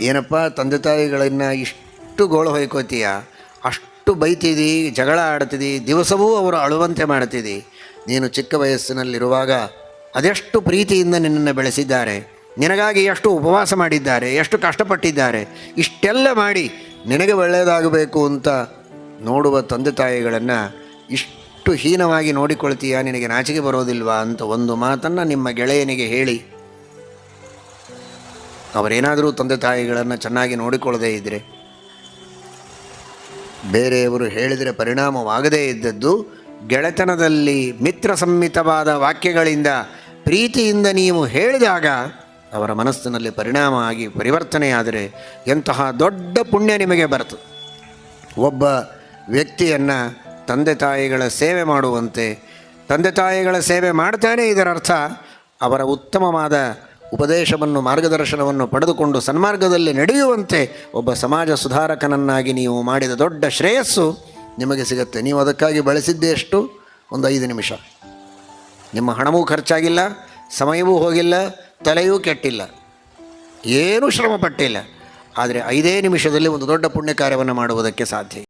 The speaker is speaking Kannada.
ಏನಪ್ಪ, ತಂದೆ ತಾಯಿಗಳನ್ನು ಇಷ್ಟು ಗೋಳು ಹೊಯ್ಕೋತೀಯ? ಅಷ್ಟು ಬೈತಿದಿ, ಜಗಳ ಆಡ್ತಿದ್ದಿ ದಿವಸವೂ ಅವರು ಅಳುವಂತೆ ಮಾಡ್ತಿದ್ದಿ ನೀನು ಚಿಕ್ಕ ವಯಸ್ಸಿನಲ್ಲಿರುವಾಗ ಅದೆಷ್ಟು ಪ್ರೀತಿಯಿಂದ ನಿನ್ನನ್ನು ಬೆಳೆಸಿದ್ದಾರೆ, ನಿನಗಾಗಿ ಎಷ್ಟು ಉಪವಾಸ ಮಾಡಿದ್ದಾರೆ, ಎಷ್ಟು ಕಷ್ಟಪಟ್ಟಿದ್ದಾರೆ, ಇಷ್ಟೆಲ್ಲ ಮಾಡಿ ನಿನಗೆ ಒಳ್ಳೆಯದಾಗಬೇಕು ಅಂತ ನೋಡುವ ತಂದೆ ತಾಯಿಗಳನ್ನು ಇಷ್ಟು ಹೀನವಾಗಿ ನೋಡಿಕೊಳ್ತೀಯ, ನಿನಗೆ ನಾಚಿಕೆ ಬರೋದಿಲ್ವಾ ಅಂತ ಒಂದು ಮಾತನ್ನು ನಿಮ್ಮ ಗೆಳೆಯನಿಗೆ ಹೇಳಿ ಅವರೇನಾದರೂ ತಂದೆ ತಾಯಿಗಳನ್ನು ಚೆನ್ನಾಗಿ ನೋಡಿಕೊಳ್ಳದೇ ಇದ್ದರೆ ಬೇರೆಯವರು ಹೇಳಿದರೆ ಪರಿಣಾಮವಾಗದೇ ಇದ್ದದ್ದು, ಗೆಳೆತನದಲ್ಲಿ ಮಿತ್ರ ಸಂಹಿತವಾದ ವಾಕ್ಯಗಳಿಂದ, ಪ್ರೀತಿಯಿಂದ ನೀವು ಹೇಳಿದಾಗ ಅವರ ಮನಸ್ಸಿನಲ್ಲಿ ಪರಿಣಾಮ ಆಗಿ ಪರಿವರ್ತನೆಯಾದರೆ ಎಂತಹ ದೊಡ್ಡ ಪುಣ್ಯ ನಿಮಗೆ ಬರ್ತದೆ ಒಬ್ಬ ವ್ಯಕ್ತಿಯನ್ನು ತಂದೆ ತಾಯಿಗಳ ಸೇವೆ ಮಾಡುವಂತೆ, ತಂದೆ ತಾಯಿಗಳ ಸೇವೆ ಮಾಡ್ತಾನೆ ಇದರರ್ಥ ಅವರ ಉತ್ತಮವಾದ ಉಪದೇಶವನ್ನು, ಮಾರ್ಗದರ್ಶನವನ್ನು ಪಡೆದುಕೊಂಡು ಸನ್ಮಾರ್ಗದಲ್ಲಿ ನಡೆಯುವಂತೆ ಒಬ್ಬ ಸಮಾಜ ಸುಧಾರಕನನ್ನಾಗಿ ನೀವು ಮಾಡಿದ ದೊಡ್ಡ ಶ್ರೇಯಸ್ಸು ನಿಮಗೆ ಸಿಗುತ್ತೆ. ನೀವು ಅದಕ್ಕಾಗಿ ಬಳಸಿದ್ದೇ ಎಷ್ಟು ಒಂದು ಐದು ನಿಮಿಷ. ನಿಮ್ಮ ಹಣವೂ ಖರ್ಚಾಗಿಲ್ಲ, ಸಮಯವೂ ಹೋಗಿಲ್ಲ, ತಲೆಯೂ ಕೆಟ್ಟಿಲ್ಲ, ಏನೂ ಶ್ರಮ ಪಟ್ಟಿಲ್ಲ ಆದರೆ ಐದೇ ನಿಮಿಷದಲ್ಲಿ ಒಂದು ದೊಡ್ಡ ಪುಣ್ಯ ಕಾರ್ಯವನ್ನು ಮಾಡುವುದಕ್ಕೆ ಸಾಧ್ಯ.